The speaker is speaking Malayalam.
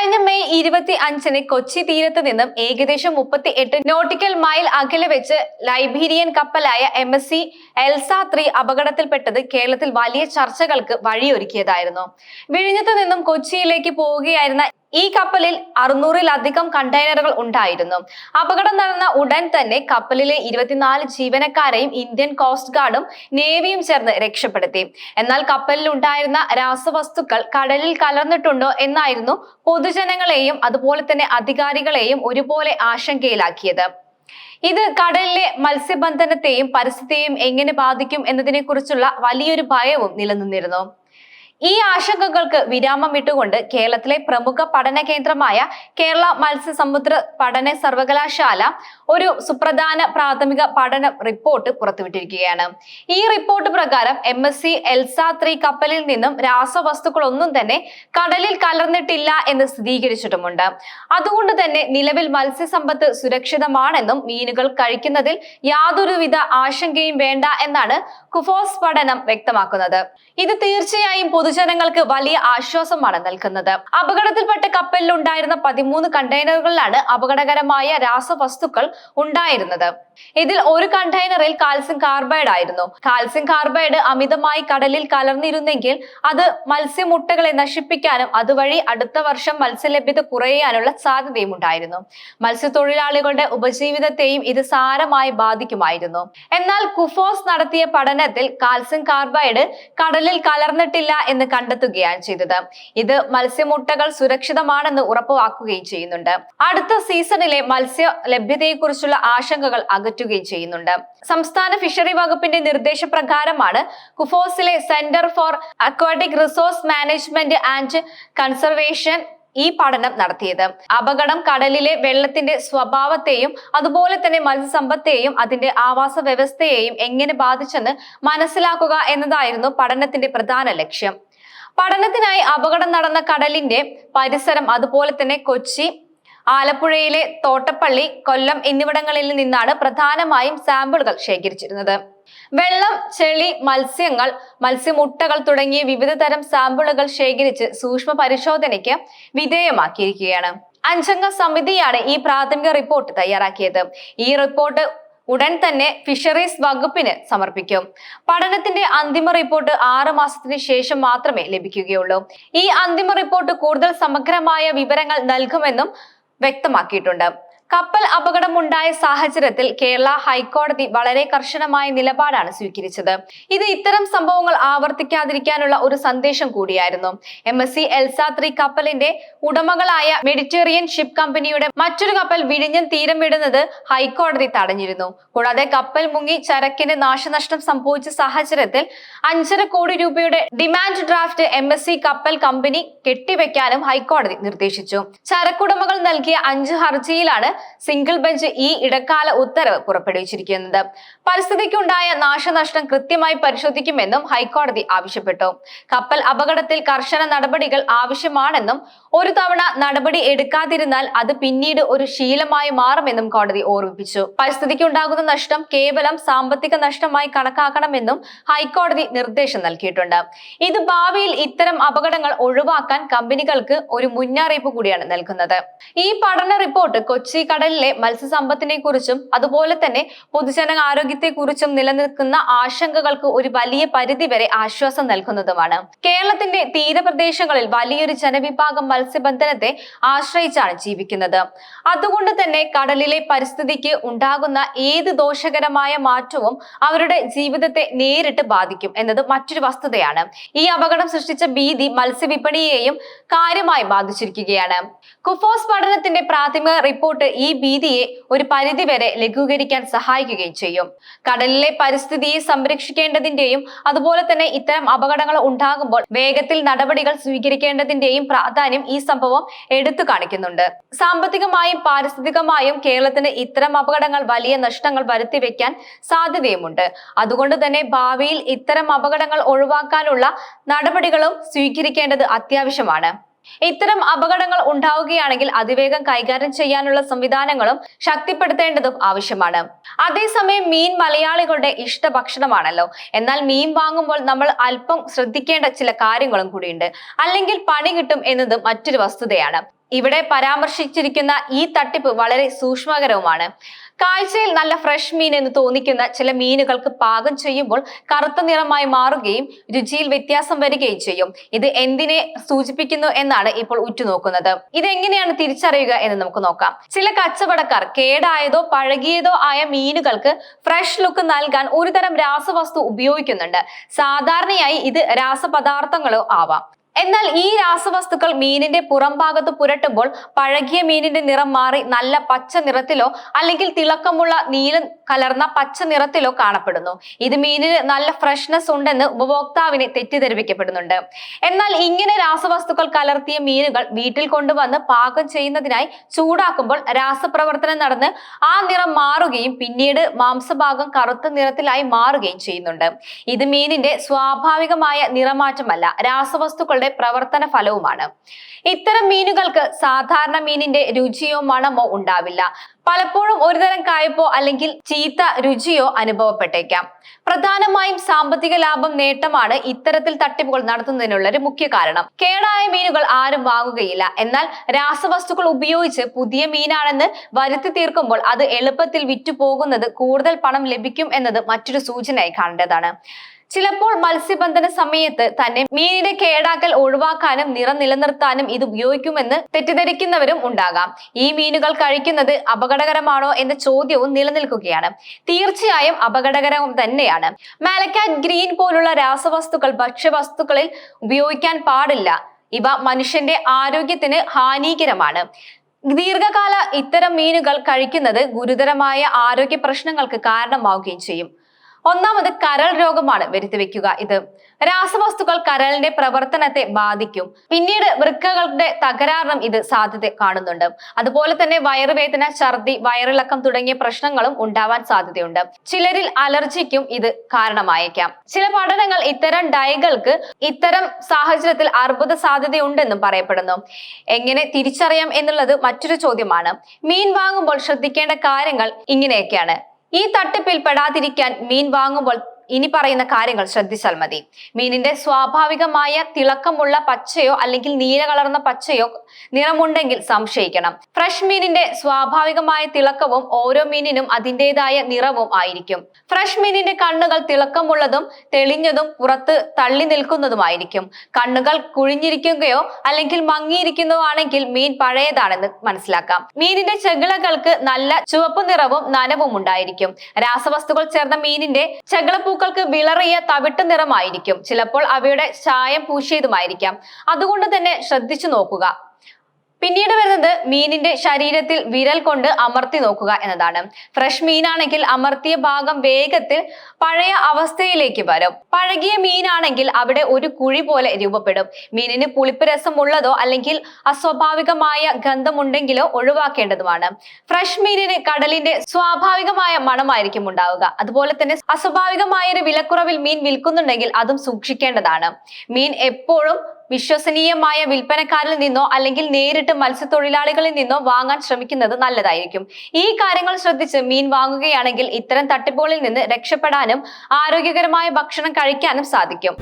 കഴിഞ്ഞ മെയ് ഇരുപത്തി അഞ്ചിന് കൊച്ചി തീരത്ത് നിന്നും ഏകദേശം മുപ്പത്തി എട്ട് നോട്ടിക്കൽ മൈൽ അകലെ വെച്ച് Liberian കപ്പലായ M S C Elsa three അപകടത്തിൽപ്പെട്ടത് കേരളത്തിൽ വലിയ ചർച്ചകൾക്ക് വഴിയൊരുക്കിയതായിരുന്നു. വിഴിഞ്ഞത്ത് നിന്നും കൊച്ചിയിലേക്ക് പോവുകയായിരുന്ന ഈ കപ്പലിൽ അറുന്നൂറിലധികം കണ്ടെയ്നറുകൾ ഉണ്ടായിരുന്നു. അപകടം നടന്ന ഉടൻ തന്നെ കപ്പലിലെ ഇരുപത്തിനാല് ജീവനക്കാരെയും ഇന്ത്യൻ കോസ്റ്റ് ഗാർഡും നേവിയും ചേർന്ന് രക്ഷപ്പെടുത്തി. എന്നാൽ കപ്പലിൽ ഉണ്ടായിരുന്ന രാസവസ്തുക്കൾ കടലിൽ കലർന്നിട്ടുണ്ടോ എന്നായിരുന്നു പൊതുജനങ്ങളെയും അതുപോലെ തന്നെ അധികാരികളെയും ഒരുപോലെ ആശങ്കയിലാക്കിയത്. ഇത് കടലിലെ മത്സ്യബന്ധനത്തെയും പരിസ്ഥിതിയെയും എങ്ങനെ ബാധിക്കും എന്നതിനെ കുറിച്ചുള്ള വലിയൊരു ഭയവും നിലനിന്നിരുന്നു. ഈ ആശങ്കകൾക്ക് വിരാമം ഇട്ടുകൊണ്ട് കേരളത്തിലെ പ്രമുഖ പഠന കേന്ദ്രമായ കേരള മത്സ്യസമുദ്ര പഠന സർവകലാശാല ഒരു സുപ്രധാന പ്രാഥമിക പഠന റിപ്പോർട്ട് പുറത്തുവിട്ടിരിക്കുകയാണ്. ഈ റിപ്പോർട്ട് പ്രകാരം M S C Elsa three കപ്പലിൽ നിന്നും രാസവസ്തുക്കളൊന്നും തന്നെ കടലിൽ കലർന്നിട്ടില്ല എന്ന് സ്ഥിരീകരിച്ചിട്ടുമുണ്ട്. അതുകൊണ്ട് തന്നെ നിലവിൽ മത്സ്യസമ്പത്ത് സുരക്ഷിതമാണെന്നും മീനുകൾ കഴിക്കുന്നതിൽ യാതൊരുവിധ ആശങ്കയും വേണ്ട എന്നാണ് കുഫോസ് പഠനം വ്യക്തമാക്കുന്നത്. ഇത് തീർച്ചയായും പൊതുജനങ്ങൾക്ക് വലിയ ആശ്വാസമാണ് നൽകുന്നത്. അപകടത്തിൽപ്പെട്ട കപ്പലിൽ ഉണ്ടായിരുന്ന പതിമൂന്ന് കണ്ടെയ്നറുകളിലാണ് അപകടകരമായ രാസവസ്തുക്കൾ ഉണ്ടായിരുന്നത്. ഇതിൽ ഒരു കണ്ടെയ്നറിൽ കാൽസ്യം കാർബൈഡ് ആയിരുന്നു. കാൽസ്യം കാർബൈഡ് അമിതമായി കടലിൽ കലർന്നിരുന്നെങ്കിൽ അത് മത്സ്യമുട്ടകളെ നശിപ്പിക്കാനും അതുവഴി അടുത്ത വർഷം മത്സ്യലഭ്യത കുറയാനുള്ള സാധ്യതയും ഉണ്ടായിരുന്നു. മത്സ്യത്തൊഴിലാളികളുടെ ഉപജീവിതത്തെയും ഇത് സാരമായി ബാധിക്കുമായിരുന്നു. എന്നാൽ കുഫോസ് നടത്തിയ പഠനത്തിൽ കാൽസ്യം കാർബൈഡ് കടലിൽ കലർന്നിട്ടില്ല എന്ന് കണ്ടെത്തുകയാണ് ചെയ്തത്. ഇത് മത്സ്യമുട്ടകൾ സുരക്ഷിതമാണെന്ന് ഉറപ്പുവാക്കുകയും ചെയ്യുന്നുണ്ട്. അടുത്ത സീസണിലെ മത്സ്യ ലഭ്യതയെക്കുറിച്ചുള്ള ആശങ്കകൾ അകറ്റുകയും ചെയ്യുന്നുണ്ട്. സംസ്ഥാന ഫിഷറി വകുപ്പിന്റെ നിർദ്ദേശപ്രകാരമാണ് കുഫോസിലെ centre for aquatic resource management and conservation ഈ പഠനം നടത്തിയത്. അപകടം കടലിലെ വെള്ളത്തിന്റെ സ്വഭാവത്തെയും അതുപോലെ തന്നെ മത്സ്യസമ്പത്തെയും അതിന്റെ ആവാസ വ്യവസ്ഥയെയും എങ്ങനെ ബാധിച്ചെന്ന് മനസ്സിലാക്കുക എന്നതായിരുന്നു പഠനത്തിന്റെ പ്രധാന ലക്ഷ്യം. പഠനത്തിനായി അപകടം നടന്ന കടലിന്റെ പരിസരം അതുപോലെ തന്നെ കൊച്ചി ആലപ്പുഴയിലെ തോട്ടപ്പള്ളി കൊല്ലം എന്നിവിടങ്ങളിൽ നിന്നാണ് പ്രധാനമായും സാമ്പിളുകൾ ശേഖരിച്ചിരുന്നത്. വെള്ളം ചെളി മത്സ്യങ്ങൾ മത്സ്യമുട്ടകൾ തുടങ്ങിയ വിവിധ തരം സാമ്പിളുകൾ ശേഖരിച്ച് സൂക്ഷ്മ പരിശോധനയ്ക്ക് വിധേയമാക്കിയിരിക്കുകയാണ്. അഞ്ചംഗ സമിതിയാണ് ഈ പ്രാഥമിക റിപ്പോർട്ട് തയ്യാറാക്കിയത്. ഈ റിപ്പോർട്ട് ഉടൻ തന്നെ ഫിഷറീസ് വകുപ്പിന് സമർപ്പിക്കും. പഠനത്തിന്റെ അന്തിമ റിപ്പോർട്ട് ആറ് മാസത്തിന് ശേഷം മാത്രമേ ലഭിക്കുകയുള്ളൂ. ഈ അന്തിമ റിപ്പോർട്ട് കൂടുതൽ സമഗ്രമായ വിവരങ്ങൾ നൽകുമെന്നും വ്യക്തമാക്കിയിട്ടുണ്ട്. കപ്പൽ അപകടമുണ്ടായ സാഹചര്യത്തിൽ കേരള ഹൈക്കോടതി വളരെ കർശനമായ നിലപാടാണ് സ്വീകരിച്ചത്. ഇത് ഇത്തരം സംഭവങ്ങൾ ആവർത്തിക്കാതിരിക്കാനുള്ള ഒരു സന്ദേശം കൂടിയായിരുന്നു. എം എസ് സി എൽസാത്രി കപ്പലിന്റെ ഉടമകളായ മെഡിറ്ററേനിയൻ ഷിപ്പ് കമ്പനിയുടെ മറ്റൊരു കപ്പൽ വിഴിഞ്ഞം തീരം വിടുന്നത് ഹൈക്കോടതി തടഞ്ഞിരുന്നു. കൂടാതെ കപ്പൽ മുങ്ങി ചരക്കിന് നാശനഷ്ടം സംഭവിച്ച സാഹചര്യത്തിൽ അഞ്ചര കോടി രൂപയുടെ demand draft M S C കപ്പൽ കമ്പനി കെട്ടിവെക്കാനും ഹൈക്കോടതി നിർദ്ദേശിച്ചു. ചരക്കുടമകൾ നൽകിയ അഞ്ച് ഹർജിയിലാണ് സിംഗിൾ ബെഞ്ച് ഈ ഇടക്കാല ഉത്തരവ് പുറപ്പെടുവിച്ചിരിക്കുന്നത്. പരിസ്ഥിതിക്കുണ്ടായ നാശനഷ്ടം കൃത്യമായി പരിശോധിക്കുമെന്നും ഹൈക്കോടതി ആവശ്യപ്പെട്ടു. കപ്പൽ അപകടത്തിൽ കർശന നടപടികൾ ആവശ്യമാണെന്നും ഒരു തവണ നടപടി എടുക്കാതിരുന്നാൽ അത് പിന്നീട് ഒരു ശീലമായി മാറുമെന്നും കോടതി ഓർമ്മിപ്പിച്ചു. പരിസ്ഥിതിക്കുണ്ടാകുന്ന നഷ്ടം കേവലം സാമ്പത്തിക നഷ്ടമായി കണക്കാക്കണമെന്നും ഹൈക്കോടതി നിർദ്ദേശം നൽകിയിട്ടുണ്ട്. ഇത് ഭാവിയിൽ ഇത്തരം അപകടങ്ങൾ ഒഴിവാക്കാൻ കമ്പനികൾക്ക് ഒരു മുന്നറിയിപ്പ് കൂടിയാണ് നൽകുന്നത്. ഈ പഠന റിപ്പോർട്ട് കൊച്ചി കടലിലെ മത്സ്യസമ്പത്തിനെ കുറിച്ചും അതുപോലെ തന്നെ പൊതുജന ആരോഗ്യത്തെ കുറിച്ചും നിലനിൽക്കുന്ന ആശങ്കകൾക്ക് ഒരു വലിയ പരിധി വരെ ആശ്വാസം നൽകുന്നതുമാണ്. കേരളത്തിന്റെ തീരപ്രദേശങ്ങളിൽ വലിയൊരു ജനവിഭാഗം മത്സ്യബന്ധനത്തെ ആശ്രയിച്ചാണ് ജീവിക്കുന്നത്. അതുകൊണ്ട് തന്നെ കടലിലെ പരിസ്ഥിതിക്ക് ഉണ്ടാകുന്ന ഏത് ദോഷകരമായ മാറ്റവും അവരുടെ ജീവിതത്തെ നേരിട്ട് ബാധിക്കും എന്നത് മറ്റൊരു വസ്തുതയാണ്. ഈ അപകടം സൃഷ്ടിച്ച ഭീതി മത്സ്യവിപണിയെയും കാര്യമായി ബാധിച്ചിരിക്കുകയാണ്. കുഫോസ് പഠനത്തിന്റെ പ്രാഥമിക റിപ്പോർട്ട് ഭീതിയെ ഒരു പരിധിവരെ ലഘൂകരിക്കാൻ സഹായിക്കുകയും ചെയ്യും. കടലിലെ പരിസ്ഥിതിയെ സംരക്ഷിക്കേണ്ടതിന്റെയും അതുപോലെ തന്നെ ഇത്തരം അപകടങ്ങൾ ഉണ്ടാകുമ്പോൾ വേഗത്തിൽ നടപടികൾ സ്വീകരിക്കേണ്ടതിന്റെയും പ്രാധാന്യം ഈ സംഭവം എടുത്തു കാണിക്കുന്നുണ്ട്. സാമ്പത്തികമായും പാരിസ്ഥിതികമായും കേരളത്തിന് ഇത്തരം അപകടങ്ങൾ വലിയ നഷ്ടങ്ങൾ വരുത്തിവെക്കാൻ സാധ്യതയുമുണ്ട്. അതുകൊണ്ട് തന്നെ ഭാവിയിൽ ഇത്തരം അപകടങ്ങൾ ഒഴിവാക്കാനുള്ള നടപടികളും സ്വീകരിക്കേണ്ടത് അത്യാവശ്യമാണ്. ഇത്തരം അപകടങ്ങൾ ഉണ്ടാവുകയാണെങ്കിൽ അതിവേഗം കൈകാര്യം ചെയ്യാനുള്ള സംവിധാനങ്ങളും ശക്തിപ്പെടുത്തേണ്ടതും ആവശ്യമാണ്. അതേസമയം മീൻ മലയാളികളുടെ ഇഷ്ട ഭക്ഷണമാണല്ലോ. എന്നാൽ മീൻ വാങ്ങുമ്പോൾ നമ്മൾ അല്പം ശ്രദ്ധിക്കേണ്ട ചില കാര്യങ്ങളും കൂടിയുണ്ട്. അല്ലെങ്കിൽ പണി കിട്ടും എന്നതും മറ്റൊരു വസ്തുതയാണ്. ഇവിടെ പരാമർശിച്ചിരിക്കുന്ന ഈ തട്ടിപ്പ് വളരെ സൂക്ഷ്മകരവുമാണ്. കാഴ്ചയിൽ നല്ല ഫ്രഷ് മീൻ എന്ന് തോന്നിക്കുന്ന ചില മീനുകൾക്ക് പാകം ചെയ്യുമ്പോൾ കറുത്ത നിറമായി മാറുകയും രുചിയിൽ വ്യത്യാസം വരികയും ചെയ്യും. ഇത് എന്തിനെ സൂചിപ്പിക്കുന്നു എന്നാണ് ഇപ്പോൾ ഉറ്റുനോക്കുന്നത്. ഇതെങ്ങനെയാണ് തിരിച്ചറിയുക എന്ന് നമുക്ക് നോക്കാം. ചില കച്ചവടക്കാർ കേടായതോ പഴകിയതോ ആയ മീനുകൾക്ക് ഫ്രഷ് ലുക്ക് നൽകാൻ ഒരുതരം രാസവസ്തു ഉപയോഗിക്കുന്നുണ്ട്. സാധാരണയായി ഇത് രാസപദാർത്ഥങ്ങളോ ആവാം. എന്നാൽ ഈ രാസവസ്തുക്കൾ മീനിന്റെ പുറം ഭാഗത്ത് പുരട്ടുമ്പോൾ പഴകിയ മീനിന്റെ നിറം മാറി നല്ല പച്ച നിറത്തിലോ അല്ലെങ്കിൽ തിളക്കമുള്ള നീല കലർന്ന പച്ച നിറത്തിലോ കാണപ്പെടുന്നു. ഇത് മീനിന് നല്ല ഫ്രഷ്നെസ് ഉണ്ടെന്ന് ഉപഭോക്താവിനെ തെറ്റിദ്ധരിപ്പിക്കപ്പെടുന്നുണ്ട്. എന്നാൽ ഇങ്ങനെ രാസവസ്തുക്കൾ കലർത്തിയ മീനുകൾ വീട്ടിൽ കൊണ്ടുവന്ന് പാകം ചെയ്യുന്നതിനായി ചൂടാക്കുമ്പോൾ രാസപ്രവർത്തനം നടന്ന് ആ നിറം മാറുകയും പിന്നീട് മാംസഭാഗം കറുത്ത നിറത്തിലായി മാറുകയും ചെയ്യുന്നുണ്ട്. ഇത് മീനിന്റെ സ്വാഭാവികമായ നിറമാറ്റമല്ല. രാസവസ്തുക്കളുടെ പ്രവർത്തന ഫലവുമാണ്. ഇത്തരം മീനുകൾക്ക് സാധാരണ മീനിന്റെ രുചിയോ മണമോ ഉണ്ടാവില്ല. പലപ്പോഴും ഒരുതരം കായ്പോ അല്ലെങ്കിൽ ചീത്ത രുചിയോ അനുഭവപ്പെട്ടേക്കാം. പ്രധാനമായും സാമ്പത്തിക ലാഭം നേട്ടമാണ് ഇത്തരത്തിൽ തട്ടിപ്പുകൾ നടത്തുന്നതിനുള്ള ഒരു മുഖ്യ കാരണം. കേടായ മീനുകൾ ആരും വാങ്ങുകയില്ല. എന്നാൽ രാസവസ്തുക്കൾ ഉപയോഗിച്ച് പുതിയ മീനാണെന്ന് വരുത്തി തീർക്കുമ്പോൾ അത് എളുപ്പത്തിൽ വിറ്റുപോകുന്നത് കൂടുതൽ പണം ലഭിക്കും എന്നത് മറ്റൊരു സൂചനയായി കാണേണ്ടതാണ്. ചിലപ്പോൾ മത്സ്യബന്ധന സമയത്ത് തന്നെ മീനിന്റെ കേടാക്കൽ ഒഴിവാക്കാനും നിറം നിലനിർത്താനും ഇത് ഉപയോഗിക്കുമെന്ന് തെറ്റിദ്ധരിക്കുന്നവരും ഉണ്ടാകാം. ഈ മീനുകൾ കഴിക്കുന്നത് അപകടകരമാണോ എന്ന ചോദ്യവും നിലനിൽക്കുകയാണ്. തീർച്ചയായും അപകടകരവും തന്നെയാണ്. മാലക്കാറ്റ് ഗ്രീൻ പോലുള്ള രാസവസ്തുക്കൾ ഭക്ഷ്യവസ്തുക്കളിൽ ഉപയോഗിക്കാൻ പാടില്ല. ഇവ മനുഷ്യന്റെ ആരോഗ്യത്തിന് ഹാനികരമാണ്. ദീർഘകാല ഇത്തരം മീനുകൾ കഴിക്കുന്നത് ഗുരുതരമായ ആരോഗ്യ പ്രശ്നങ്ങൾക്ക് കാരണമാവുകയും ചെയ്യും. ഒന്നാമത് കരൾ രോഗമാണ് വരുത്തിവെക്കുക ഇത്. രാസവസ്തുക്കൾ കരളിന്റെ പ്രവർത്തനത്തെ ബാധിക്കും. പിന്നീട് വൃക്കകളുടെ തകരാറിനും ഇത് സാധ്യത കാണുന്നുണ്ട്. അതുപോലെ തന്നെ വയറുവേദന ഛർദി വയറിളക്കം തുടങ്ങിയ പ്രശ്നങ്ങളും ഉണ്ടാവാൻ സാധ്യതയുണ്ട്. ചിലരിൽ അലർജിക്കും ഇത് കാരണമായേക്കാം. ചില പഠനങ്ങൾ ഇത്തരം ഡൈകൾക്ക് ഇത്തരം സാഹചര്യത്തിൽ അർബുദ സാധ്യതയുണ്ടെന്നും പറയപ്പെടുന്നു. എങ്ങനെ തിരിച്ചറിയാം എന്നുള്ളത് മറ്റൊരു ചോദ്യമാണ്. മീൻ വാങ്ങുമ്പോൾ ശ്രദ്ധിക്കേണ്ട കാര്യങ്ങൾ ഇങ്ങനെയൊക്കെയാണ്. ഈ തട്ടിപ്പിൽ പെടാതിരിക്കാൻ മീൻ വാങ്ങുമ്പോൾ ഇനി പറയുന്ന കാര്യങ്ങൾ ശ്രദ്ധിച്ചാൽ മതി. മീനിന്റെ സ്വാഭാവികമായ തിളക്കമുള്ള പച്ചയോ അല്ലെങ്കിൽ നീല കലർന്ന പച്ചയോ നിറമുണ്ടെങ്കിൽ സംശയിക്കണം. ഫ്രഷ് മീനിന്റെ സ്വാഭാവികമായ തിളക്കവും ഓരോ മീനിനും അതിന്റെതായ നിറവും ആയിരിക്കും. ഫ്രഷ് മീനിന്റെ കണ്ണുകൾ തിളക്കമുള്ളതും തെളിഞ്ഞതും പുറത്ത് തള്ളി നിൽക്കുന്നതുമായിരിക്കും. കണ്ണുകൾ കുഴിഞ്ഞിരിക്കുകയോ അല്ലെങ്കിൽ മങ്ങിയിരിക്കുന്നതോ ആണെങ്കിൽ മീൻ പഴയതാണെന്ന് മനസ്സിലാക്കാം. മീനിന്റെ ചെകിളകൾക്ക് നല്ല ചുവപ്പ് നിറവും നനവും ഉണ്ടായിരിക്കും രാസവസ്തുക്കൾ ചേർന്ന മീനിന്റെ ചെകിളപ്പൂക്കൾക്ക് വിളറിയ തവിട്ട് നിറമായിരിക്കും. ചിലപ്പോൾ അവയുടെ ചായം പൂശിയതുമായിരിക്കാം. അതുകൊണ്ട് തന്നെ ശ്രദ്ധിച്ചു നോക്കുക. പിന്നീട് വരുന്നത് മീനിന്റെ ശരീരത്തിൽ വിരൽ കൊണ്ട് അമർത്തി നോക്കുക എന്നതാണ്. ഫ്രഷ് മീനാണെങ്കിൽ അമർത്തിയ ഭാഗം വേഗത്തിൽ പഴയ അവസ്ഥയിലേക്ക് വരും. പഴകിയ മീനാണെങ്കിൽ അവിടെ ഒരു കുഴി പോലെ രൂപപ്പെടും. മീനിന് പുളിപ്പ് ഉള്ളതോ അല്ലെങ്കിൽ അസ്വാഭാവികമായ ഗന്ധമുണ്ടെങ്കിലോ ഒഴിവാക്കേണ്ടതുമാണ്. ഫ്രഷ് മീനിന് കടലിന്റെ സ്വാഭാവികമായ മണമായിരിക്കും ഉണ്ടാവുക. അതുപോലെ തന്നെ അസ്വാഭാവികമായ ഒരു വിലക്കുറവിൽ മീൻ വിൽക്കുന്നുണ്ടെങ്കിൽ അതും സൂക്ഷിക്കേണ്ടതാണ്. മീൻ എപ്പോഴും വിശ്വസനീയമായ വിൽപ്പനക്കാരിൽ നിന്നോ അല്ലെങ്കിൽ നേരിട്ട് മത്സ്യത്തൊഴിലാളികളിൽ നിന്നോ വാങ്ങാൻ ശ്രമിക്കുന്നത് നല്ലതായിരിക്കും. ഈ കാര്യങ്ങൾ ശ്രദ്ധിച്ച് മീൻ വാങ്ങുകയാണെങ്കിൽ ഇത്തരം തട്ടിപ്പുകളിൽ നിന്ന് രക്ഷപ്പെടാനും ആരോഗ്യകരമായ ഭക്ഷണം കഴിക്കാനും സാധിക്കും.